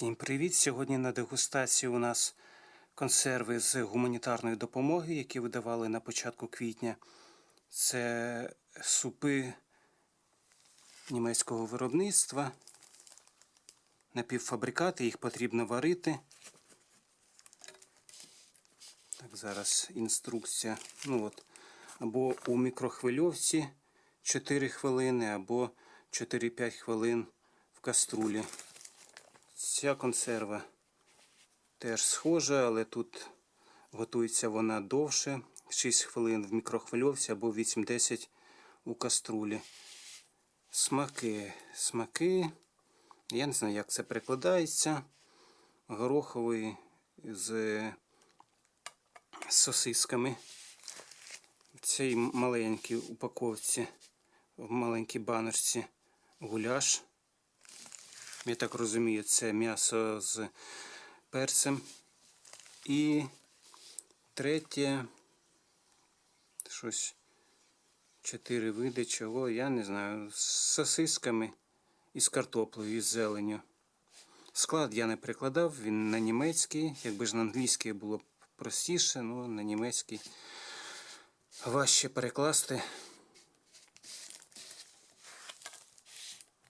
Всім привіт! Сьогодні на дегустації у нас консерви з гуманітарної допомоги, які видавали на початку квітня. Це супи німецького виробництва, напівфабрикати, їх потрібно варити. Так, зараз інструкція. Ну от, або у мікрохвильовці 4 хвилини, або 4-5 хвилин в каструлі. Ця консерва теж схожа, але тут готується вона довше. 6 хвилин в мікрохвильовці або 8-10 у каструлі. Смаки. Смаки. Я не знаю, як це перекладається. Гороховий з сосисками. В цій маленькій упаковці, в маленькій баночці гуляш. Я так розумію, це м'ясо з перцем. І третє, щось чотири види чого, я не знаю, з сосисками і з картоплею, і з зеленю. Склад я не прикладав, він на німецький. Якби ж на англійський було б простіше, але на німецький важче перекласти.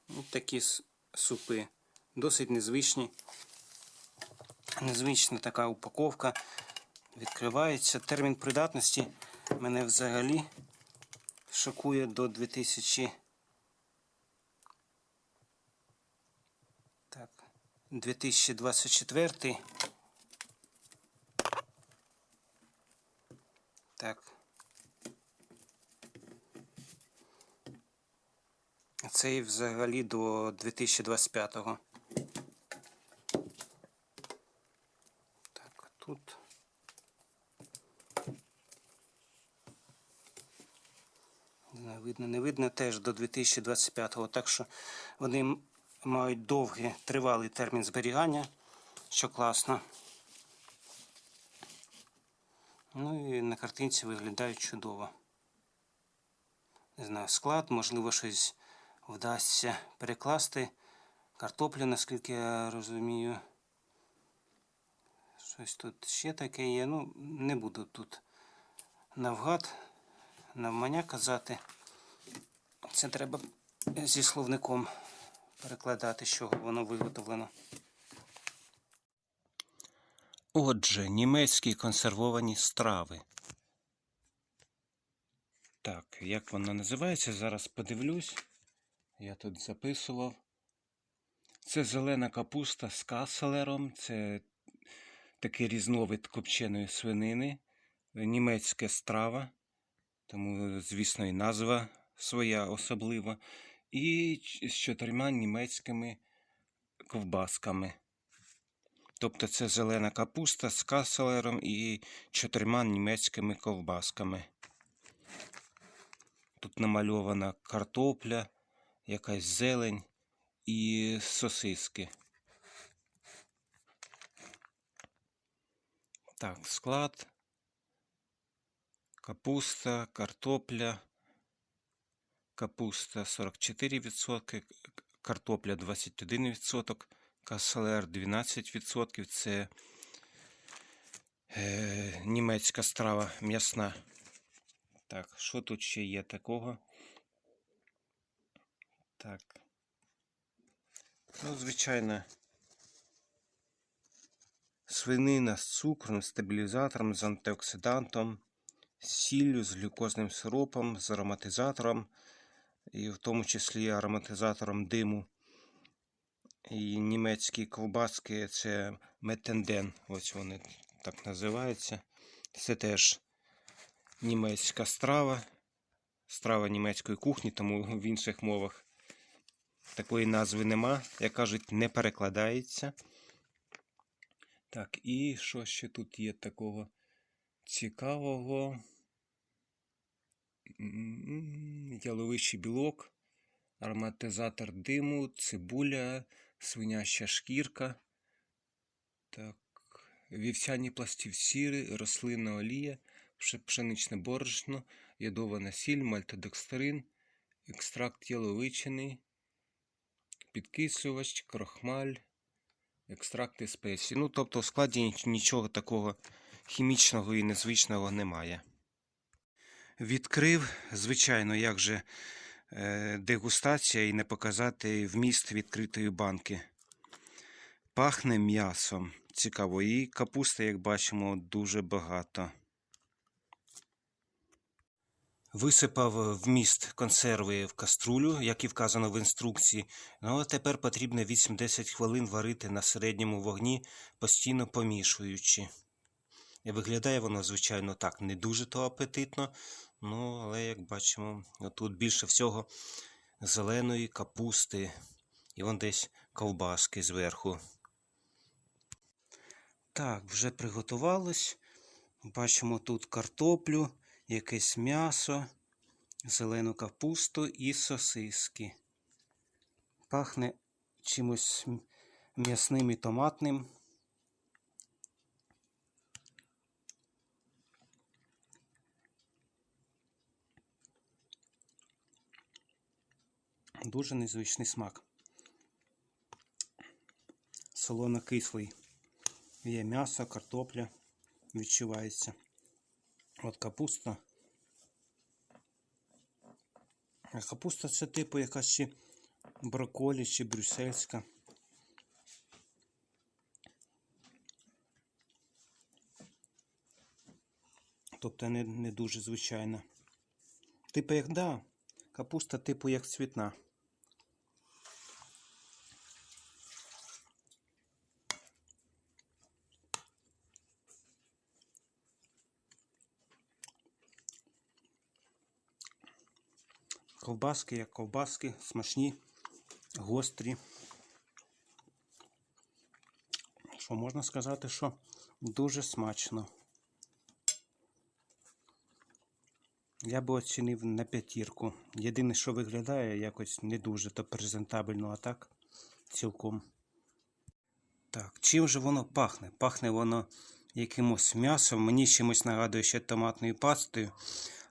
Ось такі с- супи. Досить незвичні. Незвична така упаковка. Відкривається. Термін придатності мене взагалі шокує до 2000. Так, 2024. Так. Це взагалі до 2025-го. Так, тут. Не видно, не видно теж до 2025-го. Так що вони мають довгий тривалий термін зберігання, що класно. Ну і на картинці виглядають чудово. Не знаю, склад, можливо, щось вдасться перекласти. Картоплю, наскільки я розумію. Щось тут ще таке є. Ну, не буду тут навгад, навмання казати. Це треба зі словником перекладати, чого воно виготовлено. Отже, німецькі консервовані страви. Так, як вона називається? Зараз подивлюсь. Я тут записував. Це зелена капуста з каселером. Це такий різновид копченої свинини. Німецька страва. Тому, звісно, і назва своя особлива. І з чотирма німецькими ковбасками. Тобто це зелена капуста з каселером і чотирма німецькими ковбасками. Тут намальована картопля, якась зелень і сосиски. Так, склад. Капуста, картопля. Капуста 44%, картопля 21%, каселер 12%. Це е, німецька страва м'ясна. Так, що тут ще є такого? Так. Ну, звичайно. Свинина з цукром, стабілізатором, з антиоксидантом, з сіллю, з глюкозним сиропом, з ароматизатором, і в тому числі ароматизатором диму. І німецькі ковбаски це метенден. Ось вони так називаються. Це теж німецька страва, страва німецької кухні, тому в інших мовах такої назви нема. Як кажуть, не перекладається. Так, і що ще тут є такого цікавого? Яловичий білок, ароматизатор диму, цибуля, свиняща шкірка. Так, вівсяні пластівці, рослинна олія, пшеничне борошно, ядована сіль, мальтодекстрин, екстракт яловичини, підкислювач, крохмаль, екстракти спецій. Ну, тобто в складі нічого такого хімічного і незвичного немає. Відкрив, звичайно, як же е, дегустація і не показати вміст відкритої банки. Пахне м'ясом. Цікаво. І капусти, як бачимо, дуже багато. Висипав вміст консерви в каструлю, як і вказано в інструкції. Ну а тепер потрібно 8-10 хвилин варити на середньому вогні, постійно помішуючи. Виглядає воно, звичайно, так, не дуже то апетитно. Ну, але як бачимо, тут більше всього зеленої капусти і вон десь ковбаски зверху. Так, вже приготувалось. Бачимо тут картоплю, якесь м'ясо, зелену капусту і сосиски. Пахне чимось м'ясним і томатним. Дуже незвичний смак. Солоно-кислий. Є м'ясо, картопля відчувається. От капуста. А капуста це типу якась чи брокколі, чи брюссельська. Тобто не, не дуже звичайна. Типу як да, капуста типу як цвітна. Ковбаски, як ковбаски, смачні, гострі. Що можна сказати, що дуже смачно. Я би оцінив на п'ятірку. Єдине, що виглядає якось не дуже то презентабельно, а так цілком. Так, чим же воно пахне? Пахне воно якимось м'ясом, мені чимось нагадує ще томатною пастою.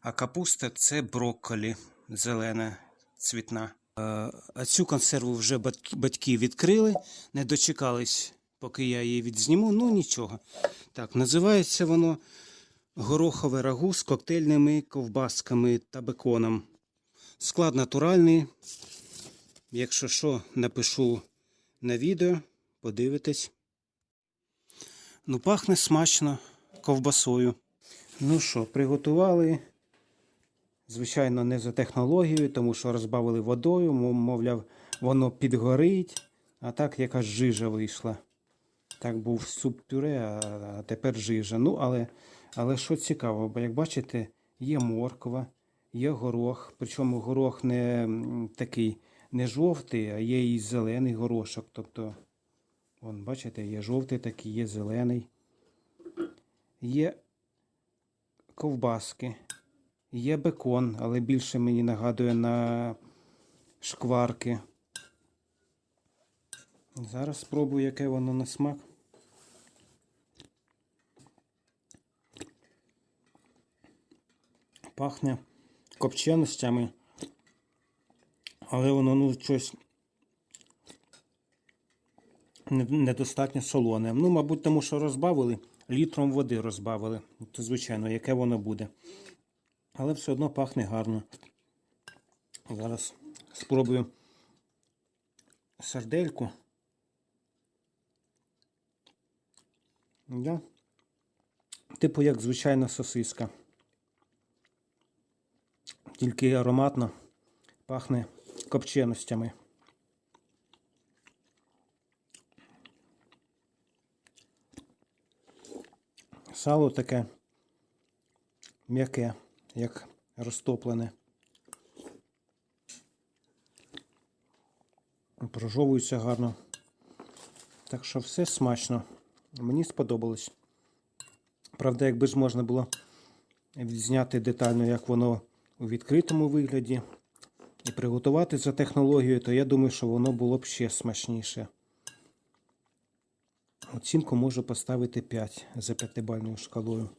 А капуста це брокколі зелена, цвітна. Е, А цю консерву вже батьки- батьки відкрили, не дочекались, поки я її відзніму. Ну нічого. Так, називається воно горохове рагу з коктейльними ковбасками та беконом. Склад натуральний. Якщо що, напишу на відео, подивитесь. Ну, пахне смачно ковбасою. Ну що, приготували. Звичайно, не за технологією, тому що розбавили водою, мовляв, воно підгорить, а так якась жижа вийшла. Так був суп пюре, а тепер жижа. Ну, але, але що цікаво, бо як бачите, є морква, є горох, причому горох не такий не жовтий, а є і зелений горошок. Тобто, вон, бачите, є жовтий такий, є зелений. Є ковбаски. Є бекон, але більше мені нагадує на шкварки. Зараз спробую, яке воно на смак. Пахне копченостями, але воно ну щось недостатньо солоне. Ну, мабуть, тому що розбавили, літром води розбавили. То, звичайно, яке воно буде. Але все одно пахне гарно. Зараз спробую сардельку. Да. Типу як звичайна сосиска. Тільки ароматно пахне копченостями. Сало таке м'яке, як розтоплене. Прожовується гарно. Так що все смачно. Мені сподобалось. Правда, якби ж можна було відзняти детально, як воно у відкритому вигляді, і приготувати за технологією, то я думаю, що воно було б ще смачніше. Оцінку можу поставити 5 за п'ятибальною шкалою.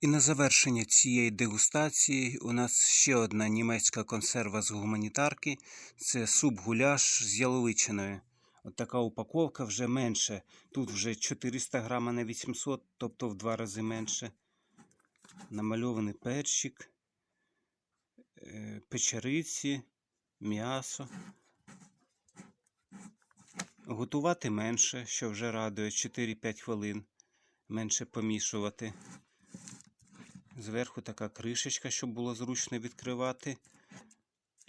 І на завершення цієї дегустації у нас ще одна німецька консерва з гуманітарки. Це суп-гуляш з яловичиною. От така упаковка вже менше. Тут вже 400 грам, а не 800, тобто в два рази менше. Намальований перчик, е, печериці, м'ясо. Готувати менше, що вже радує 4-5 хвилин. Менше помішувати. Зверху така кришечка, щоб було зручно відкривати.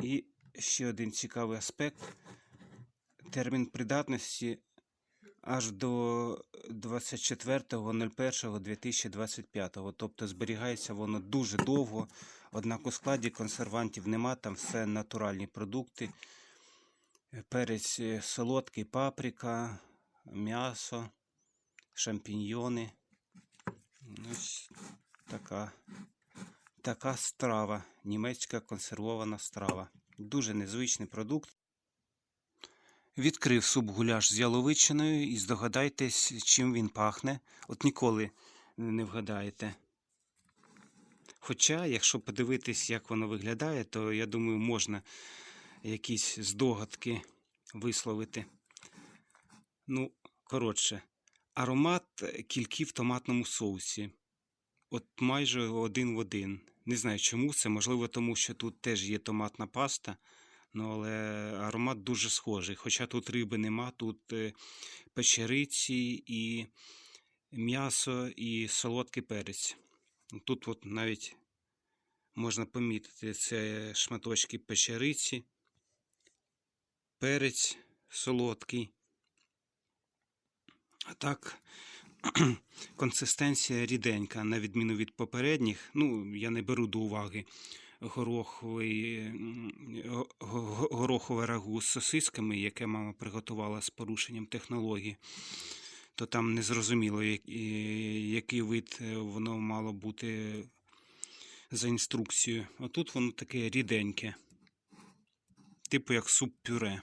І ще один цікавий аспект. Термін придатності аж до 24.01.2025. Тобто зберігається воно дуже довго. Однак у складі консервантів нема, там все натуральні продукти. Перець солодкий, паприка, м'ясо, шампіньйони. Така, така страва. Німецька консервована страва. Дуже незвичний продукт. Відкрив суп гуляш з яловичиною і здогадайтесь, чим він пахне. От ніколи не вгадаєте. Хоча, якщо подивитись, як воно виглядає, то я думаю, можна якісь здогадки висловити. Ну, коротше, аромат кільки в томатному соусі. От майже один в один. Не знаю чому це, можливо, тому що тут теж є томатна паста. Ну, але аромат дуже схожий. Хоча тут риби нема, тут е, печериці і м'ясо, і солодкий перець. Тут от навіть можна помітити це шматочки печериці, перець солодкий. А так, консистенція ріденька, на відміну від попередніх. Ну, я не беру до уваги гороховий, горохове рагу з сосисками, яке мама приготувала з порушенням технології, то там не зрозуміло, як- і- який вид е, воно мало бути за інструкцією. А тут воно таке ріденьке, типу як суп-пюре.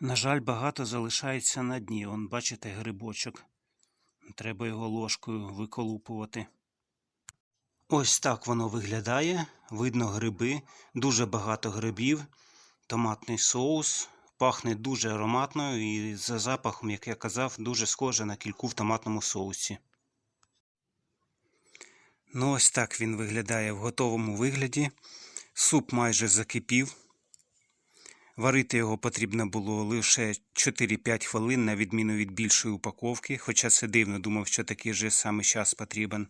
На жаль, багато залишається на дні. Он, бачите, грибочок. Треба його ложкою виколупувати. Ось так воно виглядає. Видно гриби, дуже багато грибів, томатний соус. Пахне дуже ароматно і за запахом, як я казав, дуже схоже на кільку в томатному соусі. Ну, ось так він виглядає в готовому вигляді. Суп майже закипів. Варити його потрібно було лише 4-5 хвилин, на відміну від більшої упаковки, хоча це дивно, думав, що такий же самий час потрібен.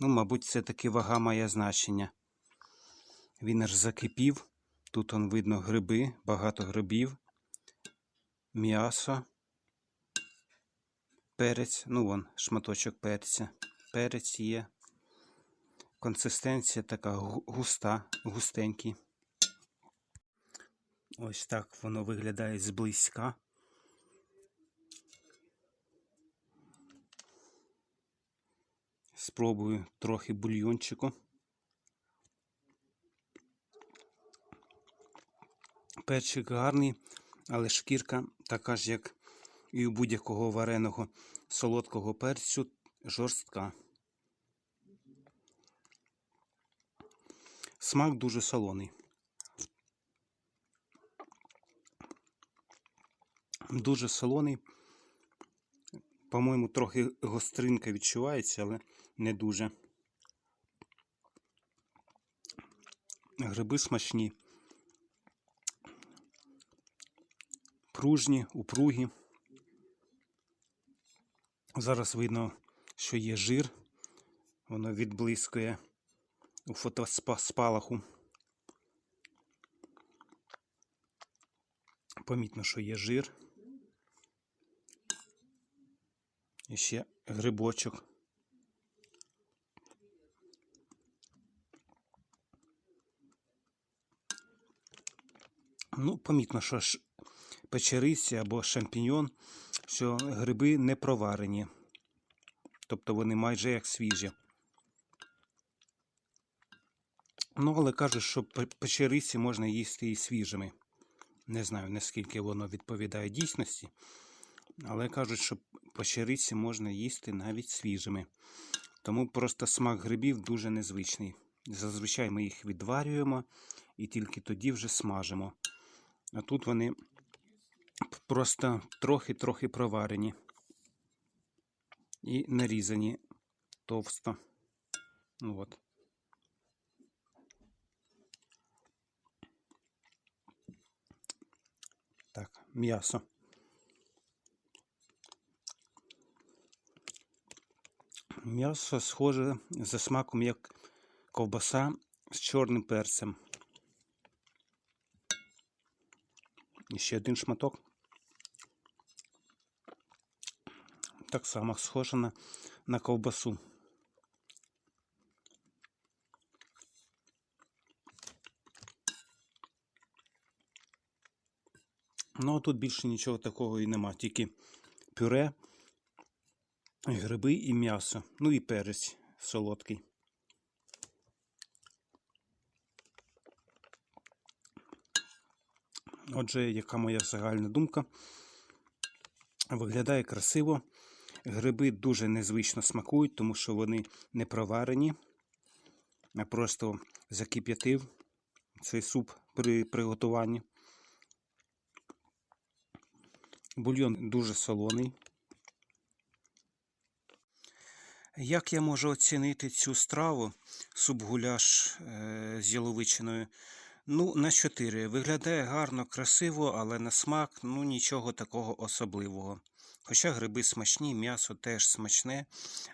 Ну, мабуть, це таки вага має значення. Він аж закипів. Тут он видно гриби, багато грибів, м'ясо, перець, ну вон, шматочок перця. Перець є. Консистенція така густа, густенький. Ось так воно виглядає зблизька. Спробую трохи бульйончику. Перчик гарний, але шкірка така ж, як і у будь-якого вареного солодкого перцю, жорстка. Смак дуже солоний. Дуже солоний. По-моєму, трохи гостринка відчувається, але не дуже. Гриби смачні. Пружні, упругі. Зараз видно, що є жир. Воно відблискує у фотоспалаху. Помітно, що є жир. І ще грибочок. Ну, помітно, що ж печериці або шампіньон, що гриби не проварені. Тобто вони майже як свіжі. Ну, але кажуть, що пе- печериці можна їсти і свіжими. Не знаю, наскільки воно відповідає дійсності, але кажуть, що печериці можна їсти навіть свіжими. Тому просто смак грибів дуже незвичний. Зазвичай ми їх відварюємо і тільки тоді вже смажимо. А тут вони просто трохи-трохи проварені і нарізані товсто. От. Так, м'ясо. М'ясо схоже за смаком, як ковбаса з чорним перцем. І ще один шматок. Так само схоже на, на ковбасу. Ну, а тут більше нічого такого і нема, тільки пюре, гриби і м'ясо. Ну і перець солодкий. Отже, яка моя загальна думка? Виглядає красиво. Гриби дуже незвично смакують, тому що вони не проварені. Я просто закип'ятив цей суп при приготуванні. Бульйон дуже солоний. Як я можу оцінити цю страву, суп-гуляш е, з яловичиною? Ну, на 4. Виглядає гарно, красиво, але на смак ну, нічого такого особливого. Хоча гриби смачні, м'ясо теж смачне,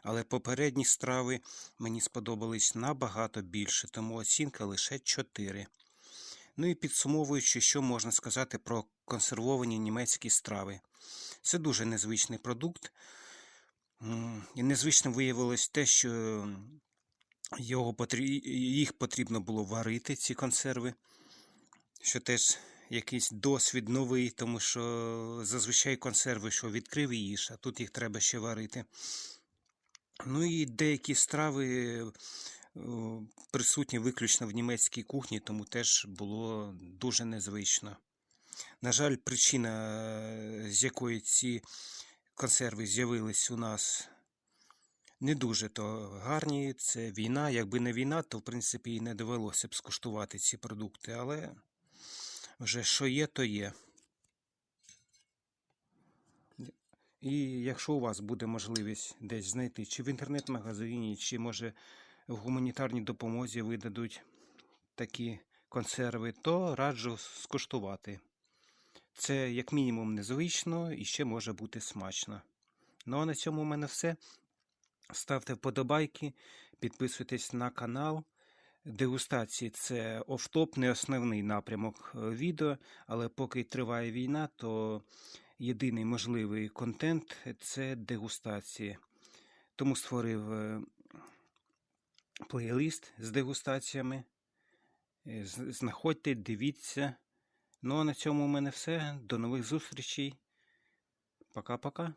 але попередні страви мені сподобались набагато більше, тому оцінка лише 4. Ну і підсумовуючи, що можна сказати про консервовані німецькі страви. Це дуже незвичний продукт. І незвичним виявилось те, що його потрі... їх потрібно було варити, ці консерви, що теж якийсь досвід новий, тому що зазвичай консерви, що відкрив і їж, а тут їх треба ще варити. Ну і деякі страви е, присутні виключно в німецькій кухні, тому теж було дуже незвично. На жаль, причина, е, з якої ці консерви з'явились у нас, не дуже то гарні. Це війна. Якби не війна, то в принципі і не довелося б скуштувати ці продукти, але вже що є, то є. І якщо у вас буде можливість десь знайти, чи в інтернет-магазині, чи може в гуманітарній допомозі видадуть такі консерви, то раджу скуштувати. Це як мінімум незвично і ще може бути смачно. Ну а на цьому у мене все. Ставте вподобайки, підписуйтесь на канал. Дегустації це офтоп, не основний напрямок е, відео, але поки триває війна, то єдиний можливий контент це дегустації. Тому створив е, плейлист з дегустаціями. Е, Знаходьте, дивіться. Ну а на цьому у мене все. До нових зустрічей. Пока-пока.